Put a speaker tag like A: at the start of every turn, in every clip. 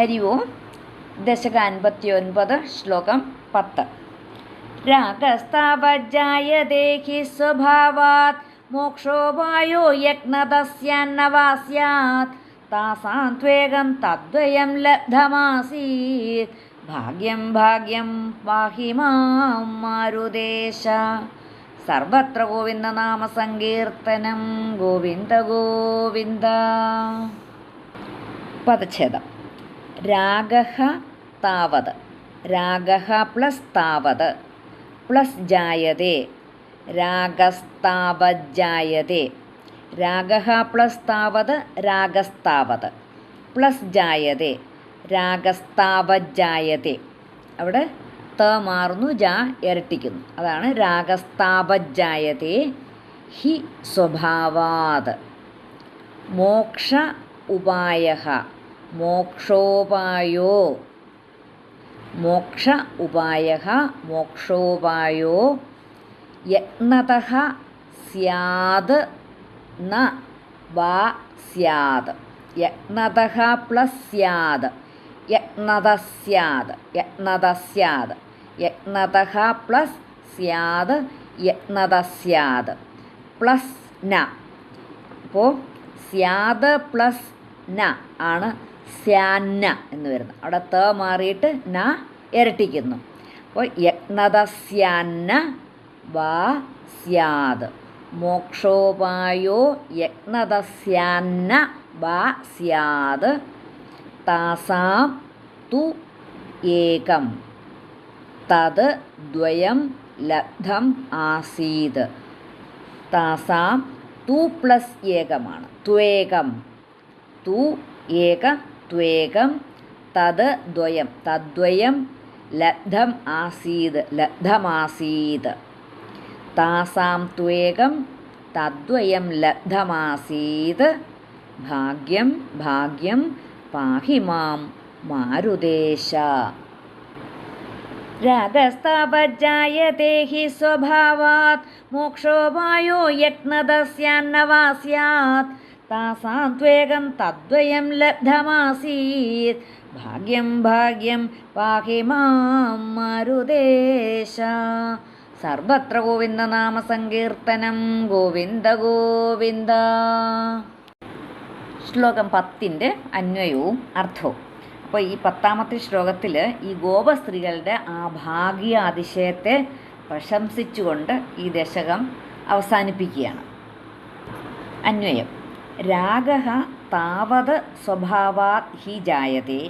A: ഹരി ഓം ദശക അൻപത്തി ഒൻപത് ശ്ലോകം പത്ത്. രാഗസ്താവജ്ജായതേ ഹി സ്വഭാവാത് മോക്ഷോ വായോ യജ്ഞതസ്യാന്നവാസ്യാത് താസാം ത്വേകം തദ്വയം ലബ്ധമാസീത് ഭാഗ്യം ഭാഗ്യം പാഹി മാം മാരുദേശ സർവത്ര ഗോവിന്ദനാമസങ്കീർത്തനം ഗോവിന്ദ ഗോവിന്ദ. പദച്ഛേദം. രാഗഃ താവത്. രാഗഹ പ്ലസ് താവത്. പ്ലസ് ജായതേ. രാഗസ്താവജ്ജായതേ രാഗഹ പ്ലസ് താവത് രാഗസ്താവത് പ്ലസ് ജായതേ. രാഗസ്താവജ്ജായതേ അവിടെ ത മാറുന്നു ജാ ഇരട്ടിക്കുന്നു. അതാണ് രാഗസ്താപജായതേ ഹി സ്വഭാവാത്. മോക്ഷ ഉപായ മോക്ഷോപായോ. മോക്ഷ ഉപായ മോക്ഷോപായോ. യജ്ഞത സ്യാത് ന വാ സ്യാത് യജ്ഞത പ്ലസ് സ്യാത് യജ്ഞത സ്യാത് യജ്ഞത സ്യാത് യജ്ഞത പ്ലസ് സ്യാത് യജ്ഞത സ്യാത് പ്ലസ് ന. അപ്പോൾ സ്യാത് പ്ലസ് ന ആണ് സ്യാന്ന എന്ന് വരുന്നു. അവിടെ ത മാറിയിട്ട് ന ഇരട്ടിക്കുന്നു. അപ്പോൾ യജ്ഞത സ്യാന്ന വാ സ്യാത്. മോക്ഷോപായോ യജ്ഞത സ്യാന്ന വാ സ്യാത്. താസാം തു ഏകം. തത് ദ്വയം ലബ്ധം ആസീത്. താസാം തു പ്ലസ് ഏകമാണ്. ത്വേകം. തു ഏക ത്വേകം തത് ദ്വയം തദ്വയം ലബ്ധം ആസീത് ലബ്ധമാസീത് താസാം ത്വേകം തദ്വയം ലബ്ധമാസീത് ഭാഗ്യം ഭാഗ്യം പാഹി മാം മാരുദേശ രാഗസ്താപജായതേ ഹി സ്വഭാവാത് മോക്ഷോപായോ യജ്ഞതസ്യാന്നവാസ്യാത് സ്യാത് താസാം ത്വേകം തദ്വയം ലബ്ധമാസീത്. ഭാഗ്യം ഭാഗ്യം പാഹി മാം മരുദേശ സർവത്ര ഗോവിന്ദനാമസങ്കീർത്തനം ഗോവിന്ദ ഗോവിന്ദ. ശ്ലോകം പത്തിന്റെ അന്വയവും അർത്ഥവും. അപ്പോൾ ഈ പത്താമത്തെ ശ്ലോകത്തിൽ ഈ ഗോപസ്ത്രീകളുടെ ആ ഭാഗ്യ അതിശയത്തെ പ്രശംസിച്ചുകൊണ്ട് ഈ ദശകം അവസാനിപ്പിക്കുകയാണ്. അന്വയം. രാഗ താവത് സ്വഭാവാത് ഹി जायते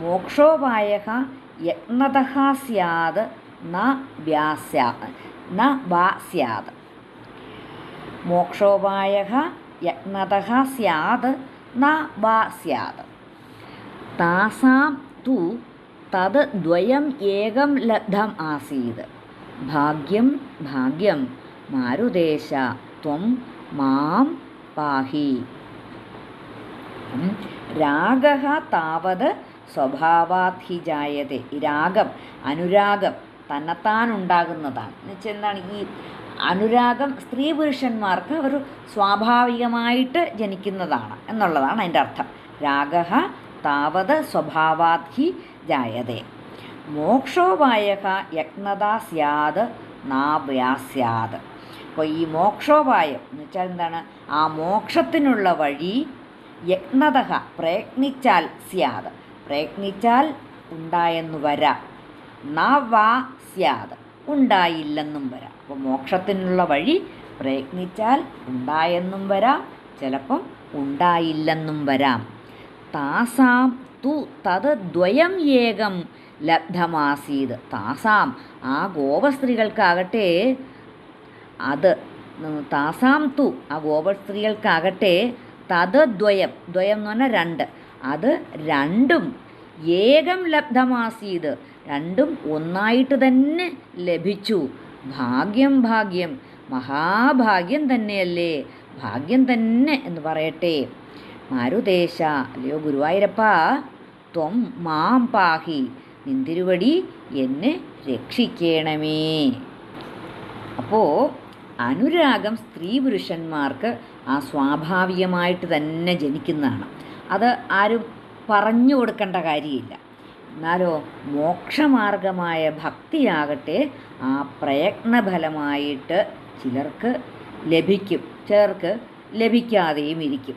A: മോക്ഷോപായ യജ്ഞത സ്യാത് ന व्यास्या न वा സ്യാത് മോക്ഷോപായ യജ്ഞത സ്യാത് ന വാ സ്യാത് താസാം തു തത് ദ്വയം ഏകം ലബ്ധം ആസീത്. ഭാഗ്യം ഭാഗ്യം മാരുദേശ ത്വം മാം പാഹി രാഗ താവത് സ്വഭാവാത് ഹി ഈ രാഗം അനുരാഗം തന്നെത്താനുണ്ടാകുന്നതാണ്. എന്നുവെച്ചാൽ എന്താണ് ഈ അനുരാഗം സ്ത്രീ പുരുഷന്മാർക്ക് ഒരു സ്വാഭാവികമായിട്ട് ജനിക്കുന്നതാണ് എന്നുള്ളതാണ് അതിന്റെ അർത്ഥം. രാഗ താവത് സ്വഭാവാത് ഹി ജായതേ മോക്ഷോപായ യജ്ഞത സ്യാത് നാവ്യാസ്യാത് അപ്പോൾ ഈ മോക്ഷോപായം എന്ന് വെച്ചാൽ എന്താണ്? ആ മോക്ഷത്തിനുള്ള വഴി യജ്ഞത പ്രയത്നിച്ചാൽ സ്യാത് പ്രയത്നിച്ചാൽ ഉണ്ടായെന്നു വരാം. ന വാ സ്യാത് ഉണ്ടായില്ലെന്നും വരാം. അപ്പോൾ മോക്ഷത്തിനുള്ള വഴി പ്രയത്നിച്ചാൽ ഉണ്ടായെന്നും വരാം. ചിലപ്പം ഉണ്ടായില്ലെന്നും വരാം. താസാം തു തത് ദ്വയം ഏകം ലബ്ധമാസീത്. താസാം ആ ഗോപസ്ത്രീകൾക്കാകട്ടെ അത് താസാം തു ആ ഗോപസ്ത്രീകൾക്കാകട്ടെ തത് ദ്വയം ദ്വയം എന്ന് പറഞ്ഞാൽ രണ്ട്. അത് രണ്ടും ഏകം ലബ്ധമാസീത് രണ്ടും ഒന്നായിട്ട് തന്നെ ലഭിച്ചു. ഭാഗ്യം ഭാഗ്യം മഹാഭാഗ്യം തന്നെയല്ലേ? ഭാഗ്യം തന്നെ എന്ന് പറയട്ടെ. മാരുദേശ അല്ലയോ ഗുരുവായൂരപ്പ ത്വം മാം പാഹി നിന്തിരുവടി എന്നെ രക്ഷിക്കണമേ. അപ്പോൾ അനുരാഗം സ്ത്രീ പുരുഷന്മാർക്ക് ആ സ്വാഭാവികമായിട്ട് തന്നെ ജനിക്കുന്നതാണ്. അത് ആരും പറഞ്ഞു കൊടുക്കേണ്ട കാര്യമില്ല. എന്നാലോ മോക്ഷമാർഗമായ ഭക്തിയാകട്ടെ ആ പ്രയത്നഫലമായിട്ട് ചിലർക്ക് ലഭിക്കും. ചിലർക്ക് ലഭിക്കാതെയും ഇരിക്കും.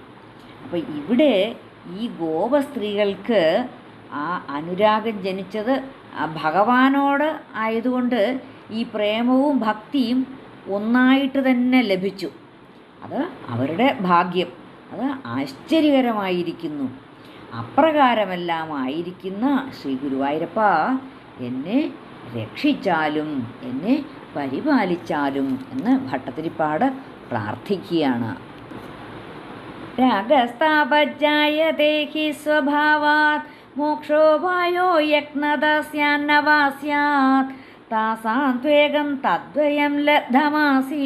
A: അപ്പോൾ ഇവിടെ ഈ ഗോപ സ്ത്രീകൾക്ക് ആ അനുരാഗം ജനിച്ചത് ആ ഭഗവാനോട് ആയതുകൊണ്ട് ഈ പ്രേമവും ഭക്തിയും ഒന്നായിട്ട് തന്നെ ലഭിച്ചു. അത് അവരുടെ ഭാഗ്യം. അത് ആശ്ചര്യകരമായിരിക്കുന്നു. അപ്രകാരമെല്ലാം ആയിരിക്കുന്ന ശ്രീ ഗുരുവായൂരപ്പ എന്നെ രക്ഷിച്ചാലും എന്നെ പരിപാലിച്ചാലും എന്ന് ഭട്ടത്തിരിപ്പാട് പ്രാർത്ഥിക്കുകയാണ്. രാഗസ്ഥാപജ്ജായതേ ഹി സ്വഭാവാത് മോക്ഷോപായോ യജ്ഞതസ്യാന്നവാ സ്യാത് താസാം ത്വേകം തദ്വയം ലബ്ധമാസീ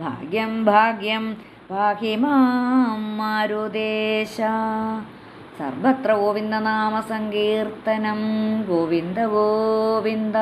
A: ഭാഗ്യം ഭാഗ്യം പാഹി മാം മാരുദേശ സർവത്ര ഗോവിന്ദനാമസങ്കീർത്തനം ഗോവിന്ദ ഗോവിന്ദ.